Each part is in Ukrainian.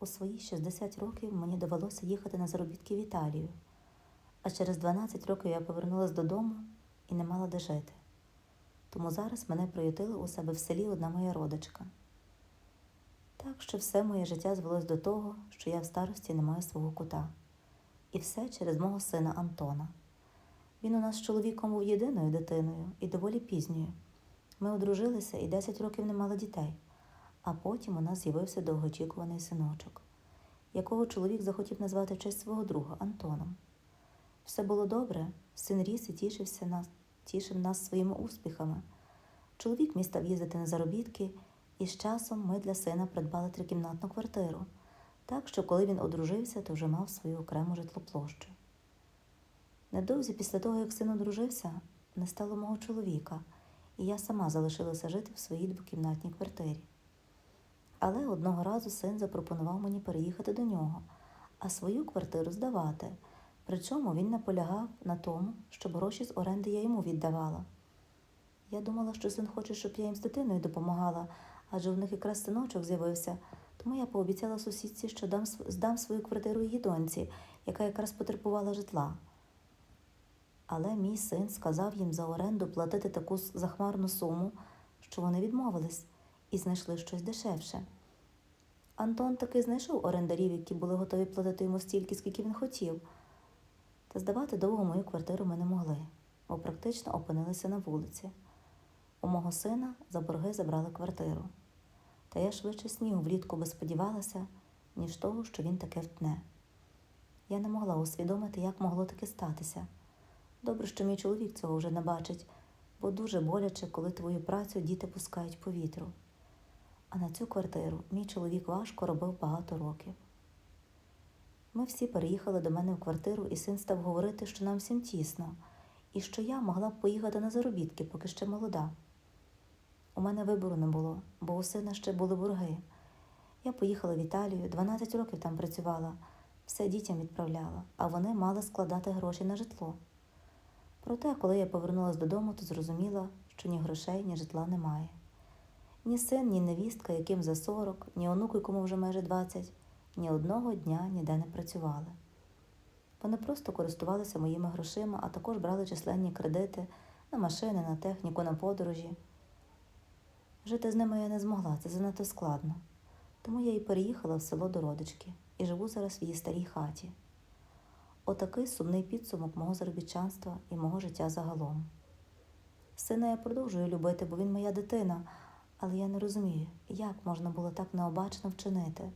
У свої 60 років мені довелося їхати на заробітки в Італію, а через 12 років я повернулася додому і не мала де жити. Тому зараз мене приютила у себе в селі одна моя родичка. Так що все моє життя звелось до того, що я в старості не маю свого кута. І все через мого сина Антона. Він у нас з чоловіком був єдиною дитиною і доволі пізньою. Ми одружилися і 10 років не мали дітей, а потім у нас з'явився довгоочікуваний синочок, якого чоловік захотів назвати в честь свого друга Антоном. Все було добре, син ріс і тішився нас, тішив нас своїми успіхами. Чоловік міг став їздити на заробітки, і з часом ми для сина придбали трикімнатну квартиру, так що коли він одружився, то вже мав свою окрему житлоплощу. Недовзі після того, як син одружився, не стало мого чоловіка, і я сама залишилася жити в своїй двокімнатній квартирі. Але одного разу син запропонував мені переїхати до нього, а свою квартиру здавати. Причому він наполягав на тому, щоб гроші з оренди я йому віддавала. Я думала, що син хоче, щоб я їм з дитиною допомагала, адже в них якраз синочок з'явився, тому я пообіцяла сусідці, що дам, здам свою квартиру її доньці, яка якраз потребувала житла. Але мій син сказав їм за оренду платити таку захмарну суму, що вони відмовились і знайшли щось дешевше. Антон таки знайшов орендарів, які були готові платити йому стільки, скільки він хотів. Та здавати довго мою квартиру ми не могли, бо практично опинилися на вулиці. У мого сина за борги забрали квартиру. Та я швидше снігу влітку би сподівалася, ніж того, що він таке втне. Я не могла усвідомити, як могло таке статися. Добре, що мій чоловік цього вже не бачить, бо дуже боляче, коли твою працю діти пускають по вітру. А на цю квартиру мій чоловік важко робив багато років. Ми всі переїхали до мене в квартиру, і син став говорити, що нам всім тісно, і що я могла б поїхати на заробітки, поки ще молода. У мене вибору не було, бо у сина ще були борги. Я поїхала в Італію, 12 років там працювала, все дітям відправляла, а вони мали складати гроші на житло. Проте, коли я повернулася додому, то зрозуміла, що ні грошей, ні житла немає. Ні син, ні невістка, яким за 40, ні онук, якому вже майже 20, ні одного дня ніде не працювали. Вони просто користувалися моїми грошима, а також брали численні кредити на машини, на техніку, на подорожі. Жити з ними я не змогла, це занадто складно. Тому я і переїхала в село до родички і живу зараз в її старій хаті. Отакий сумний підсумок мого заробітчанства і мого життя загалом. Сина я продовжую любити, бо він моя дитина, але я не розумію, як можна було так необачно вчинити.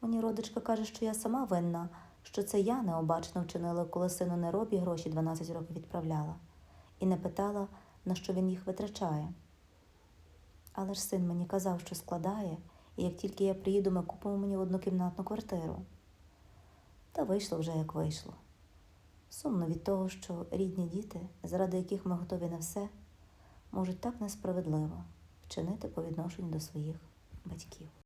Мені родичка каже, що я сама винна, що це я необачно вчинила, коли сину Неробі гроші 12 років відправляла, і не питала, на що він їх витрачає. Але ж син мені казав, що складає, і як тільки я приїду, ми купимо мені однокімнатну квартиру. Та вийшло вже як вийшло. Сумно від того, що рідні діти, заради яких ми готові на все, можуть так несправедливо вчинити по відношенню до своїх батьків.